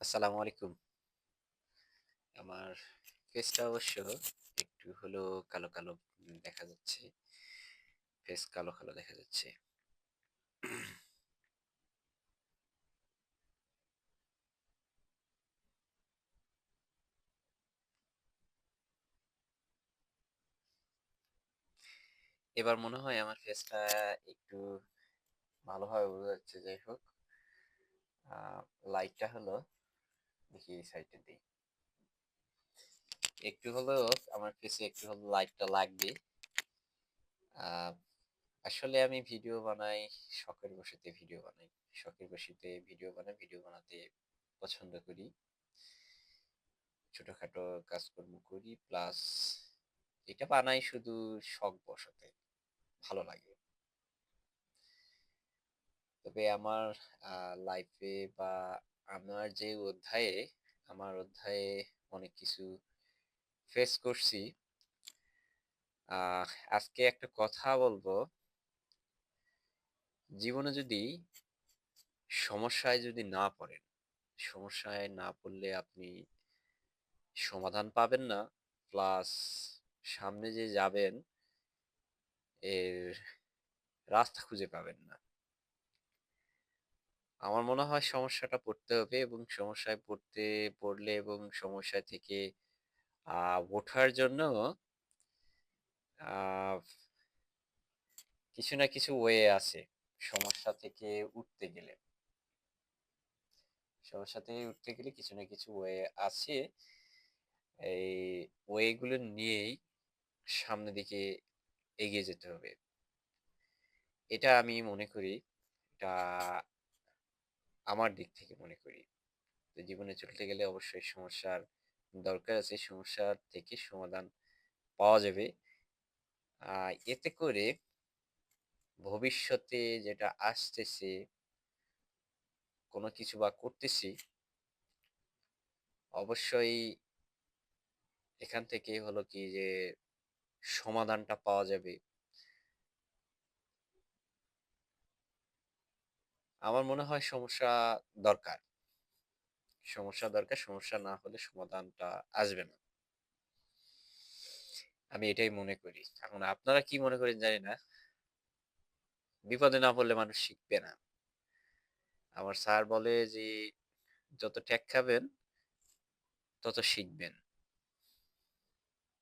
আসসালামু আলাইকুম। আমার ফেসটা অবশ্য একটু হলেও কালো, কালো দেখা যাচ্ছে। ফেস কালো, কালো দেখা যাচ্ছে। এবার মনে হয় আমার ফেসটা একটু ভালোভাবে বোঝা যাচ্ছে। যাই হোক। লাইটটা হলো দেখি এই সাইডে দেই। একটু হলেও আমার ফেসে একটু হলেও লাইটটা লাগবে। আসলে আমি ভিডিও বানাই, শখের বশতে ভিডিও বানাই। শখের বশতে ভিডিও বানাই, ভিডিও বানাতে পছন্দ করি। ছোটখাটো কাজকর্ম করি প্লাস এটা বানাই শুধু শখ বশতে। ভালো লাগে। তবে আমার লাইফে বা আমার যে অধ্যায়ে, আমার অধ্যায়ে অনেক কিছু ফেস করছি। আজকে একটা কথা বলব জীবনে যদি সমস্যায় যদি না পড়েন, সমস্যায় না পড়লে আপনি সমাধান পাবেন না। প্লাস সামনে যে যাবেন এর রাস্তা খুঁজে পাবেন না। আমার মনে হয় সমস্যাটা পড়তে হবে এবং সমস্যায় পড়তে, পড়লে এবং সমস্যা থেকে, আ ওঠার জন্য, আ কিছু না কিছু ওয়ে আছে সমস্যা থেকে উঠতে গেলে। সমস্যা থেকে উঠতে গেলে কিছু না কিছু ওয়ে আছে। এই ওয়ে গুলো নিয়েই সামনের দিকে এগিয়ে যেতে হবে। এটা আমি মনে করি। এটা আমার দিক থেকে মনে করি। তো জীবনে চলতে গেলে অবশ্যই সমস্যার দরকার আছে। সমস্যার থেকে সমাধান পাওয়া যাবে। এতে করে ভবিষ্যতে যেটা আসতেছে, কোনো কিছু বা করতেছি, অবশ্যই এখান থেকে হলো কি যে সমাধানটা পাওয়া যাবে। আমার মনে হয় সমস্যা দরকার। সমস্যা দরকার। সমস্যা না হলে সমাধানটা আসবে না। আমি এটাই মনে করি। এখন আপনারা কি মনে করেন জানি না। বিপদে না পড়লে মানুষ শিখবে না। আমার স্যার বলে যে, "যত ঠ্যাক খাবেন, তত শিখবেন।"